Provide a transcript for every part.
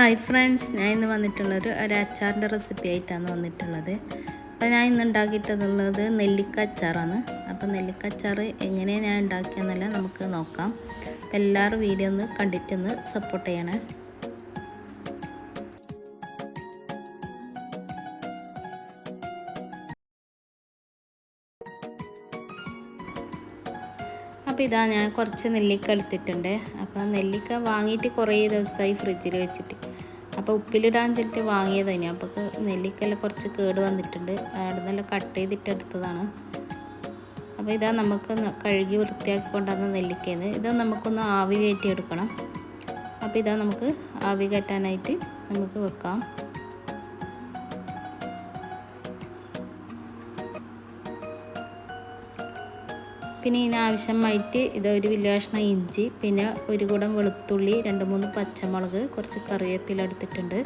Hi friends ഞാൻ ഇന്ന് വന്നിട്ടുള്ളൊരു ഒരു അച്ചാറിന്റെ റെസിപ്പി ആയിട്ടാണ് വന്നിട്ടുള്ളത്. അപ്പോൾ ഞാൻ ഇന്ന് ഉണ്ടാക്കിയിട്ടുള്ളത് നെല്ലിക്ക അച്ചാറാണ് അപ്പോൾ നെല്ലിക്ക അച്ചാർ എങ്ങനെയാണ് ഞാൻ ഉണ്ടാക്കിയെന്നല്ല നമുക്ക് നോക്കാം. അപ്പോൾ എല്ലാവരും വീഡിയോ ഒന്ന് കണ്ടിട്ടൊന്ന് സപ്പോർട്ട് ചെയ്യണേ. അപ്പോൾ ഇതാ ഞാൻ കുറച്ച് നെല്ലിക്ക എടുത്തിട്ടുണ്ട്. അപ്പോൾ നെല്ലിക്ക വാങ്ങിയിട്ട് കുറേ ദിവസമായി ഫ്രിഡ്ജിൽ വെച്ചിട്ട്. അപ്പോൾ ഉപ്പിലിടാൻ ചെല്ലിട്ട് വാങ്ങിയതാണ് അപ്പോൾ നെല്ലിക്കല്ല കുറച്ച് കേട് വന്നിട്ടുണ്ട്. അവിടെ നല്ല കട്ട് ചെയ്തിട്ട് എടുത്തതാണ്. അപ്പോൾ ഇതാ നമുക്ക് കഴുകി വൃത്തിയാക്കി കൊണ്ടുവന്ന നെല്ലിക്കയെന്ന് ഇത് നമുക്കൊന്ന് ആവി കയറ്റി എടുക്കണം അപ്പോൾ ഇതാ നമുക്ക് ആവി കയറ്റാനായിട്ട് നമുക്ക് വെക്കാം. പിന്നെ ഇതിനാവശ്യമായിട്ട് ആവശ്യമായിട്ട് ഇത് ഒരു വലിയ കഷ്ണം ഇഞ്ചി പിന്നെ ഒരു കൂടം വെളുത്തുള്ളി രണ്ട് മൂന്ന് പച്ചമുളക് കുറച്ച് കറിവേപ്പില എടുത്തിട്ടുണ്ട്.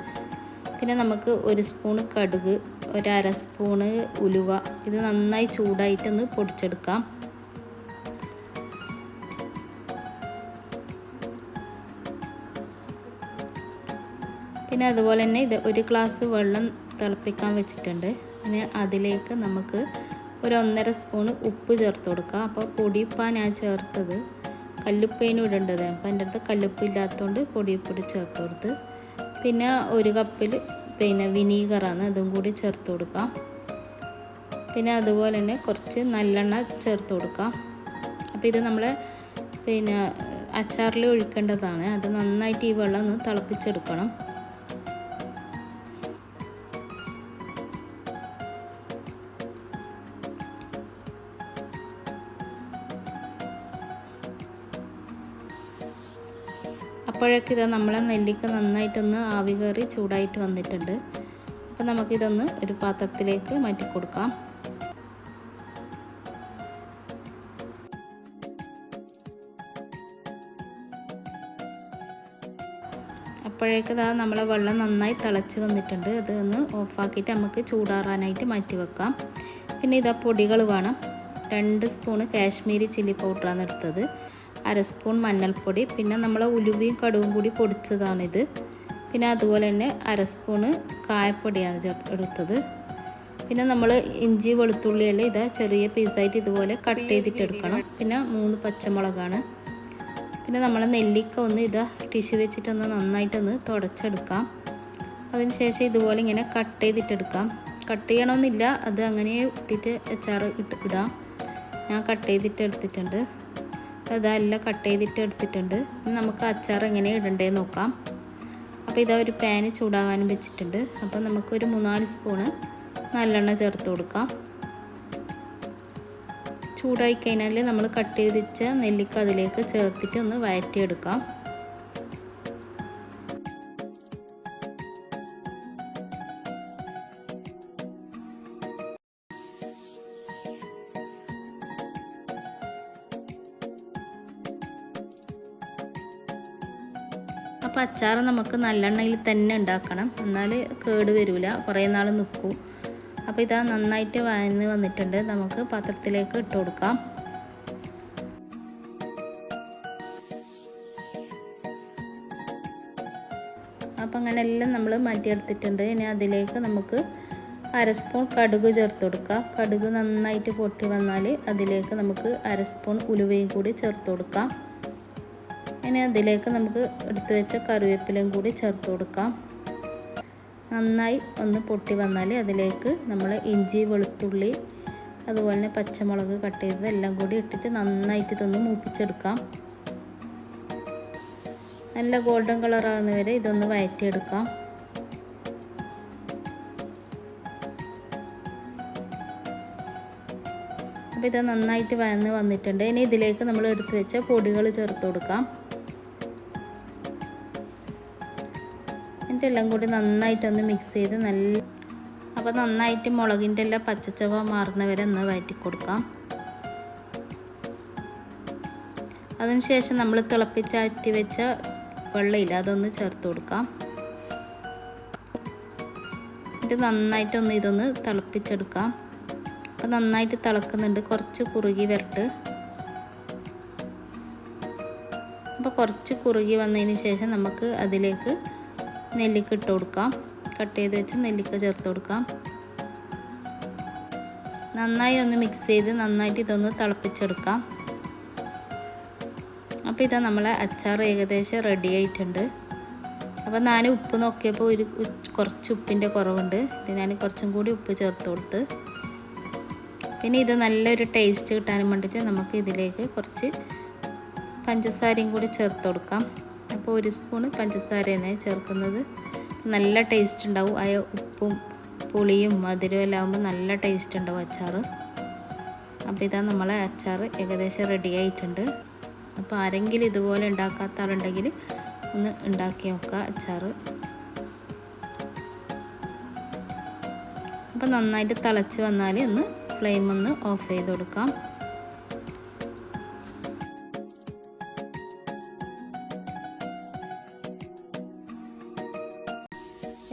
പിന്നെ നമുക്ക് ഒരു സ്പൂണ് കടുക് ഒരര സ്പൂണ് ഉലുവ. ഇത് നന്നായി ചൂടായിട്ടൊന്ന് പൊടിച്ചെടുക്കാം. പിന്നെ അതുപോലെ തന്നെ ഇത് ഒരു ഗ്ലാസ് വെള്ളം തിളപ്പിക്കാൻ വെച്ചിട്ടുണ്ട്. പിന്നെ അതിലേക്ക് നമുക്ക് ഒരു ഒന്നര സ്പൂണ് ഉപ്പ് ചേർത്ത് കൊടുക്കുക. അപ്പോൾ പൊടിയപ്പാണ് ഞാൻ ചേർത്തത്. കല്ലുപ്പേനും ഇടേണ്ടത്. അപ്പോൾ എന്റെ അടുത്ത് കല്ലുപ്പ് ഇല്ലാത്തതുകൊണ്ട് പൊടിയുപ്പൊടി ചേർത്ത് കൊടുത്ത്. പിന്നെ ഒരു കപ്പിൽ പിന്നെ വിനീഗറാണ്. അതും കൂടി ചേർത്ത് കൊടുക്കാം പിന്നെ അതുപോലെ തന്നെ കുറച്ച് നല്ലെണ്ണ ചേർത്ത് കൊടുക്കാം അപ്പോൾ ഇത് നമ്മൾ പിന്നെ അച്ചാറിൽ ഒഴിക്കേണ്ടതാണ്. അത് നന്നായിട്ട് ഈ വെള്ളം ഒന്ന് തിളപ്പിച്ചെടുക്കണം. അപ്പോഴേക്ക് ഇത് നമ്മളെ നെല്ലിക്ക നന്നായിട്ടൊന്ന് ആവി കയറി ചൂടായിട്ട് വന്നിട്ടുണ്ട്. അപ്പോൾ നമുക്കിതൊന്ന് ഒരു പാത്രത്തിലേക്ക് മാറ്റി കൊടുക്കാം. അപ്പോഴേക്ക് ഇതാ നമ്മളെ വെള്ളം നന്നായി തിളച്ച് വന്നിട്ടുണ്ട്. അത് ഒന്ന് ഓഫാക്കിയിട്ട് നമുക്ക് ചൂടാറാനായിട്ട് മാറ്റി വെക്കാം. പിന്നെ ഇതാ പൊടികൾ വേണം. രണ്ട് സ്പൂണ് കാശ്മീരി ചില്ലി പൗഡറാണ് എടുത്തത്. അര സ്പൂൺ മഞ്ഞൾപ്പൊടി പിന്നെ നമ്മൾ ഉലുവയും കടുവും കൂടി പൊടിച്ചതാണിത്. പിന്നെ അതുപോലെ തന്നെ അര സ്പൂണ് കായപ്പൊടിയാണ് എടുത്തത്. പിന്നെ നമ്മൾ ഇഞ്ചി വെളുത്തുള്ളിയെല്ലാം ഇതാ ചെറിയ പീസായിട്ട് ഇതുപോലെ കട്ട് ചെയ്തിട്ട് എടുക്കണം പിന്നെ മൂന്ന് പച്ചമുളകാണ്. പിന്നെ നമ്മൾ നെല്ലിക്ക ഒന്ന് ഇതാ ടിഷ്യൂ വെച്ചിട്ടൊന്ന് നന്നായിട്ടൊന്ന് തുടച്ചെടുക്കാം. അതിനുശേഷം ഇതുപോലെ ഇങ്ങനെ കട്ട് ചെയ്തിട്ടെടുക്കാം. കട്ട് ചെയ്യണമെന്നില്ല അത് അങ്ങനെ ഇട്ടിട്ട് അച്ചാറ് ഇട്ട് ഇടാം. ഞാൻ കട്ട് ചെയ്തിട്ട് എടുത്തിട്ടുണ്ട് അപ്പോൾ ഇതെല്ലാം കട്ട് ചെയ്തിട്ട് എടുത്തിട്ടുണ്ട്. നമുക്ക് അച്ചാർ എങ്ങനെ ഇടണ്ടേ നോക്കാം. അപ്പോൾ ഇതാ ഒരു പാന് ചൂടാകാനും വെച്ചിട്ടുണ്ട്. അപ്പോൾ നമുക്കൊരു മൂന്നാൽ സ്പൂണ് നല്ലെണ്ണ ചേർത്ത് കൊടുക്കാം. ചൂടായി കഴിഞ്ഞാൽ നമ്മൾ കട്ട് ചെയ്ത് വെച്ച നെല്ലിക്ക അതിലേക്ക് ചേർത്തിട്ട് ഒന്ന് വഴറ്റിയെടുക്കാം അപ്പോൾ അച്ചാർ നമുക്ക് നല്ലെണ്ണയിൽ തന്നെ ഉണ്ടാക്കണം. എന്നാൽ കേട് വരില്ല കുറേ നാൾ നിൽക്കും അപ്പോൾ ഇതാ നന്നായിട്ട് വഴന്ന് വന്നിട്ടുണ്ട്. നമുക്ക് പാത്രത്തിലേക്ക് ഇട്ട് കൊടുക്കാം. അപ്പം അങ്ങനെ എല്ലാം നമ്മൾ മാറ്റിയെടുത്തിട്ടുണ്ട്. ഇനി അതിലേക്ക് നമുക്ക് അര സ്പൂൺ കടുക് ചേർത്ത് കൊടുക്കുക കടുക് നന്നായിട്ട് പൊട്ടി വന്നാൽ അതിലേക്ക് നമുക്ക് അര സ്പൂൺ ഉലുവയും കൂടി ചേർത്ത് കൊടുക്കാം. ഇനി അതിലേക്ക് നമുക്ക് എടുത്തു വെച്ച കറിവേപ്പിലയും കൂടി ചേർത്ത് കൊടുക്കാം. നന്നായി ഒന്ന് പൊട്ടി വന്നാൽ അതിലേക്ക് നമ്മൾ ഇഞ്ചി വെളുത്തുള്ളി അതുപോലെ തന്നെ പച്ചമുളക് കട്ട് ചെയ്തത് എല്ലാം കൂടി ഇട്ടിട്ട് നന്നായിട്ട് ഇതൊന്ന് മൂപ്പിച്ചെടുക്കാം. നല്ല ഗോൾഡൻ കളറാകുന്നവരെ ഇതൊന്ന് വയറ്റിയെടുക്കാം. അപ്പോൾ ഇത് നന്നായിട്ട് വഴന്ന് വന്നിട്ടുണ്ട്. ഇനി ഇതിലേക്ക് നമ്മൾ എടുത്തു വെച്ച പൊടികൾ ചേർത്ത് കൊടുക്കാം. എന്നിട്ട് എല്ലാം കൂടി നന്നായിട്ടൊന്ന് മിക്സ് ചെയ്ത് നല്ല അപ്പോൾ നന്നായിട്ട് മുളകിന്റെ എല്ലാം പച്ചച്ചവ മാറുന്നവരെ ഒന്ന് വയറ്റി കൊടുക്കാം. അതിനുശേഷം നമ്മൾ തിളപ്പിച്ചാറ്റി വെച്ച വെള്ളമില്ല അതൊന്ന് ചേർത്ത് കൊടുക്കാം. എന്നിട്ട് നന്നായിട്ടൊന്ന് ഇതൊന്ന് തിളപ്പിച്ചെടുക്കാം. അപ്പോൾ നന്നായിട്ട് തിളക്കുന്നുണ്ട്. കുറച്ച് കുറുകി വരട്ട്. അപ്പോൾ കുറച്ച് കുറുകി വന്നതിന് ശേഷം നമുക്ക് അതിലേക്ക് നെല്ലിക്ക ഇട്ട് കൊടുക്കാം. കട്ട് ചെയ്ത് വെച്ച് നെല്ലിക്ക ചേർത്ത് കൊടുക്കാം. നന്നായി ഒന്ന് മിക്സ് ചെയ്ത് നന്നായിട്ട് ഇതൊന്ന് തിളപ്പിച്ചെടുക്കാം. അപ്പോൾ ഇതാ നമ്മളെ അച്ചാർ ഏകദേശം റെഡി ആയിട്ടുണ്ട്. അപ്പോൾ ഞാൻ ഉപ്പ് നോക്കിയപ്പോൾ ഒരു കുറച്ച് ഉപ്പിന്റെ കുറവുണ്ട്. ഞാൻ കുറച്ചും കൂടി ഉപ്പ് ചേർത്ത് കൊടുത്ത് പിന്നെ ഇത് നല്ലൊരു ടേസ്റ്റ് കിട്ടാനും വേണ്ടിയിട്ട് നമുക്ക് ഇതിലേക്ക് കുറച്ച് പഞ്ചസാരയും കൂടി ചേർത്ത് കൊടുക്കാം. അപ്പോൾ ഒരു സ്പൂണ് പഞ്ചസാര തന്നെ ചേർക്കുന്നത്. നല്ല ടേസ്റ്റ് ഉണ്ടാവും. ആ ഉപ്പും പുളിയും മധുരവും എല്ലാം ആകുമ്പോൾ നല്ല ടേസ്റ്റ് ഉണ്ടാവും അച്ചാർ അപ്പോൾ ഇതാ നമ്മളെ അച്ചാർ ഏകദേശം റെഡി ആയിട്ടുണ്ട്. അപ്പോൾ ആരെങ്കിലും ഇതുപോലെ ഉണ്ടാക്കാത്ത ആളുണ്ടെങ്കിൽ ഒന്ന് ഉണ്ടാക്കി നോക്കുക അച്ചാർ അപ്പോൾ നന്നായിട്ട് തിളച്ച് വന്നാൽ ഒന്ന് ഫ്ലെയിം ഒന്ന് ഓഫ് ചെയ്ത് കൊടുക്കാം.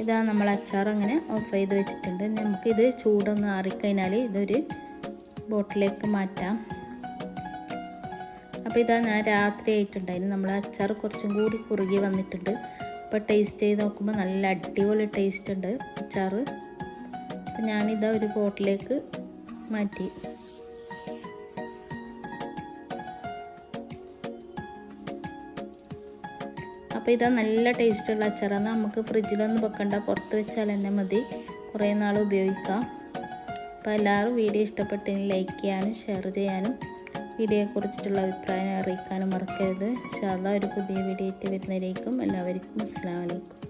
ഇതാ നമ്മൾ അച്ചാർ അങ്ങനെ ഓഫ് ചെയ്ത് വെച്ചിട്ടുണ്ട്. നമുക്കിത് ചൂടൊന്ന് ആറിക്കഴിഞ്ഞാൽ ഇതൊരു ബോട്ടിലേക്ക് മാറ്റാം. അപ്പോൾ ഇതാ ഞാൻ രാത്രി ആയിട്ടുണ്ടായിരുന്നു. നമ്മൾ അച്ചാർ കുറച്ചും കൂടി കുറുകി വന്നിട്ടുണ്ട്. അപ്പോൾ ടേസ്റ്റ് ചെയ്ത് നോക്കുമ്പോൾ നല്ല അടിപൊളി ടേസ്റ്റ് ഉണ്ട് അച്ചാർ അപ്പോൾ ഞാനിതാ ഒരു ബോട്ടിലേക്ക് മാറ്റി. അപ്പോൾ ഇതാ നല്ല ടേസ്റ്റുള്ള അച്ചാറാണ് നമുക്ക് ഫ്രിഡ്ജിലൊന്നും വെക്കണ്ട. പുറത്ത് വെച്ചാൽ തന്നെ മതി. കുറേ നാൾ ഉപയോഗിക്കാം. അപ്പോൾ എല്ലാവരും വീഡിയോ ഇഷ്ടപ്പെട്ടെങ്കിൽ ലൈക്ക് ചെയ്യാനും ഷെയർ ചെയ്യാനും വീഡിയോയെക്കുറിച്ചിട്ടുള്ള അഭിപ്രായം അറിയിക്കാനും മറക്കരുത്. ഇൻഷാല്ല ഒരു പുതിയ വീഡിയോ ആയിട്ട് വരുന്നതിലേക്കും എല്ലാവർക്കും അസ്സാം വലൈക്കും